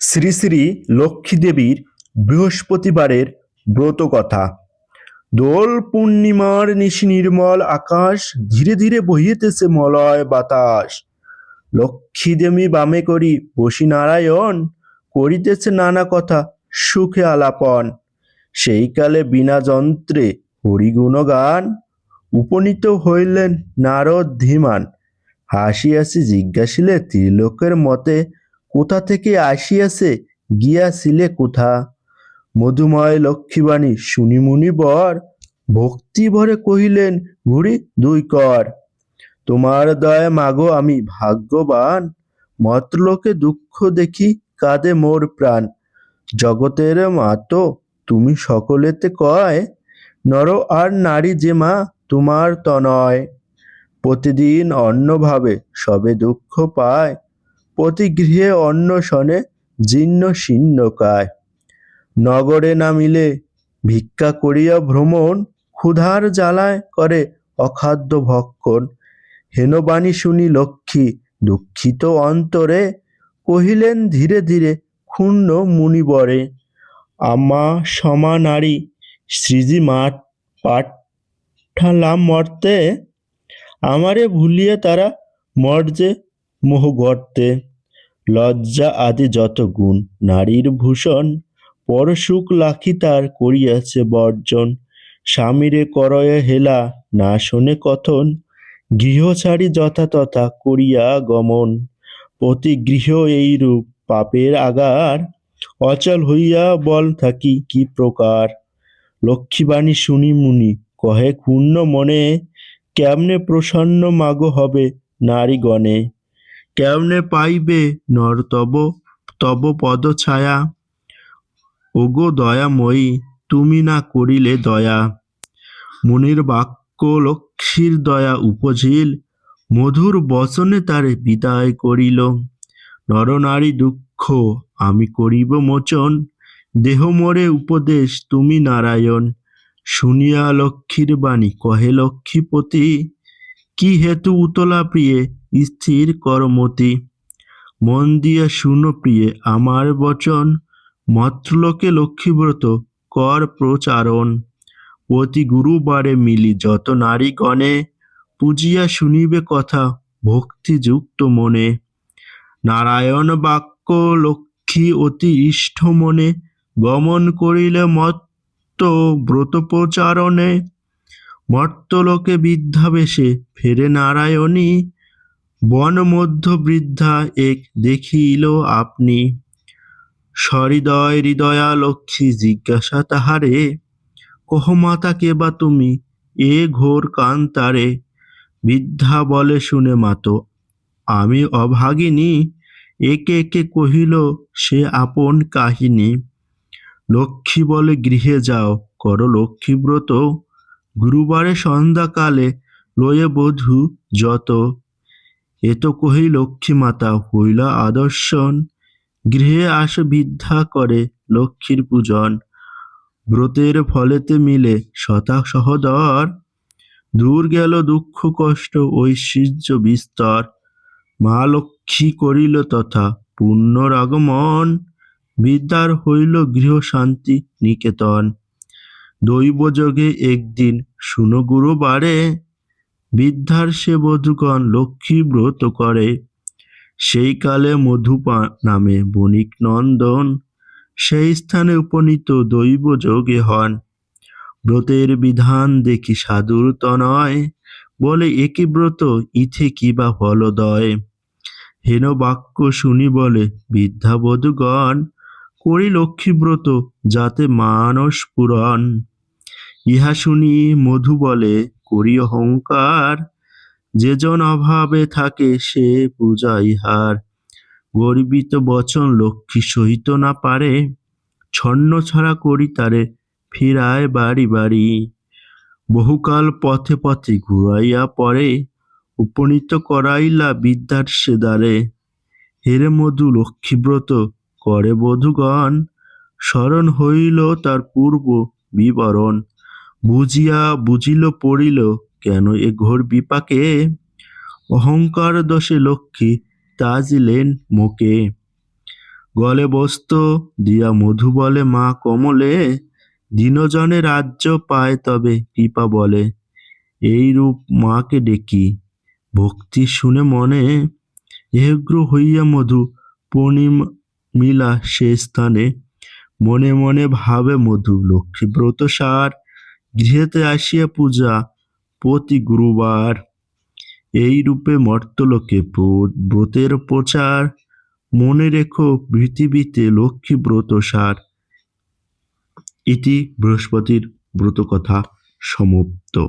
শ্রী শ্রী লক্ষ্মী দেবীর বৃহস্পতিবারের ব্রত কথা দোল পূর্ণিমার নিশি নির্মল আকাশ, ধীরে ধীরে বহিতেছে মলয় বাতাস। লক্ষ্মী দেবী বামে করি বসি নারায়ণ, করিতেছে নানা কথা সুখে আলাপন। সেই কালে বিনা যন্ত্রে হরিগুণ গান উপনীত হইলেন নারদ ধীমান। হাসি হাসি জিজ্ঞাসিলে ত্রিলোকের মতে কোথা থেকে আসিয়াছে, গিয়াছিলে কোথা? মধুময় লক্ষ্মীবাণী শুনিমুনি বর ভক্তি ভরে কহিলেন ঘুরি দুই কর। তোমার দয়া মাগো, আমি ভাগ্যবান। মতলোকে দুঃখ দেখি, কাঁদে মোর প্রাণ। জগতের মাতো তুমি সকলেতে কয়, নর আর নারী যে মা, তোমার তনয় প্রতিদিন অন্যভাবে সবে দুঃখ পায় প্রতি গৃহে অন্ন শনে জীর্ণ শীর্ণ কায়। নগরে নামিলে ভিক্ষা করিয়া ভ্রমণ ক্ষুধার জ্বালায় করে অখাদ্য ভক্ষণ। হেনবাণী শুনি লক্ষ্মী দুঃখিত অন্তরে কহিলেন ধীরে ধীরে ক্ষুণ্ণ মুনিবরে, আমা সমা নারী, শ্রীজি মাঠ পাঠালাম মর্তে। আমারে ভুলিয়ে তারা মর্যে মোহ গর্তে, লজ্জা আদি যত গুণ, নারীর ভূষণ, পরশুক লাখি তার করিয়াছে বর্জন। স্বামীরে করয়ে হেলা, না শোনে কথন। গৃহ ছাড়ি যথা তথা করিয়া গমন। প্রতি গৃহ এই রূপ পাপের আগার। অচল হইয়া বল থাকি কি প্রকার? লক্ষ্মীবাণী শুনি মুনি, কহে ক্ষুণ্ণ মনে, কেমনে প্রসন্ন মাগ হবে নারীগণে? কেমনে পাইবে নর তব তব পদ ছায়া। ওগো দয়াময়ী, তুমি না করিলে দয়া। মুনির বাক্য লক্ষ্মীর দয়া উপঝিল, মধুর বচনে তারে বিদায় করিল। নরনারী দুঃখ, আমি করিব মোচন। দেহ মোরে উপদেশ, তুমি নারায়ণ। শুনিয়া লক্ষ্মীর বাণী, কহে লক্ষ্মীপতি কি হেতু উতলা প্রিয়ে, স্থির করমতি মন দিয়া শুনো প্রিয়ে আমার বচন মত্রলোকে লক্ষ্মীব্রত কর প্রচারণ। প্রতি গুরুবারে মিলি যত নারীগণে পূজিয়া শুনিবে কথা ভক্তিযুক্ত মনে। নারায়ণ বাক্য লক্ষ্মী অতি ইষ্ট মনে, গমন করিলে মত্ত ব্রত প্রচারণে মর্তলোকে বৃদ্ধাবেশে ফেরে নারায়ণী বন মধ্য বৃদ্ধা এক দেখিল আপনি। সহৃদয় হৃদয়া লক্ষ্মী জিজ্ঞাসা তাহারে, কহ মাতা, কে বা তুমি? এ ঘোর কান্তারে বৃদ্ধা বলে, শুনে মাতো, আমি অভাগিনী। একে একে কহিল, সে আপন কাহিনী। লক্ষ্মী বলে, গৃহে যাও, করো লক্ষ্মীব্রত। গুরুবারে সন্ধ্যাকালে লয়ে বধূ যত। এত কহি লক্ষ্মী মাতা হইল আদর্শন। গৃহে আস বৃদ্ধা করে লক্ষ্মীর পূজন। ব্রতের ফলেতে মিলে শতা সহদর। দূর গেল দুঃখ কষ্ট, ঐশ্বর্য বিস্তর। মা লক্ষ্মী করিল তথা পুণ্যর আগমন বিদ্যার হইল গৃহ শান্তি নিকেতন। দৈবযোগে একদিন শুনো গুরুবারে। বিদ্যার সে বধূগণ লক্ষ্মী ব্রত করে। সেই কালে মধুপা নামে বণিক নন্দন সেই স্থানে উপনীত দৈব যোগে হন। ব্রতের বিধান দেখি সাধুর তনয়, বলে একই ব্রত, ইথে কিবা ফলদয়? হেন বাক্য শুনি বলে, বিদ্যাবধূগণ, করি লক্ষ্মীব্রত যাতে মানস পূরণ ইহা শুনি মধু বলে, করি অহংকার। যেজন অভাবে থাকে, সে পূজা ইহার। গর্বিত বচন লক্ষ্মী সহিত না পারে। ছন্ন ছাড়া করি তারে, ফিরায় বাড়ি বাড়ি। বহুকাল পথে পথে ঘুরাইয়া পরে, উপনীত করাইলা বিদ্যার সে দ্বারে। হেরে মধু লক্ষ্মীব্রত করে বধূগণ, স্মরণ হইল তার পূর্ব বিবরণ। বুঝিয়া বুঝিল পড়িল, কেন এ ঘোর বিপাকে? অহংকার দোষে লক্ষ্মী তাজিলেন মুখে। গলে বস্ত দিয়া মধু বলে মা কমলে, দিনজনে রাজ্য পায় তবে কৃপা বলে। এই রূপ মাকে ডেকি, ভক্তি শুনে মনে এগ্র হইয়া মধু পূর্ণিমা মিলা সে স্থানে। মনে মনে ভাবে মধু, লক্ষ্মী ব্রত সার গৃহেতে আসিয়া পূজা প্রতি গুরুবার। এই রূপে মর্তলোকে ব্র- ব্রতের প্রচার। মনে রেখো, পৃথিবীতে লক্ষ্মী ব্রত সার। ইতি বৃহস্পতির ব্রত কথা সমাপ্ত।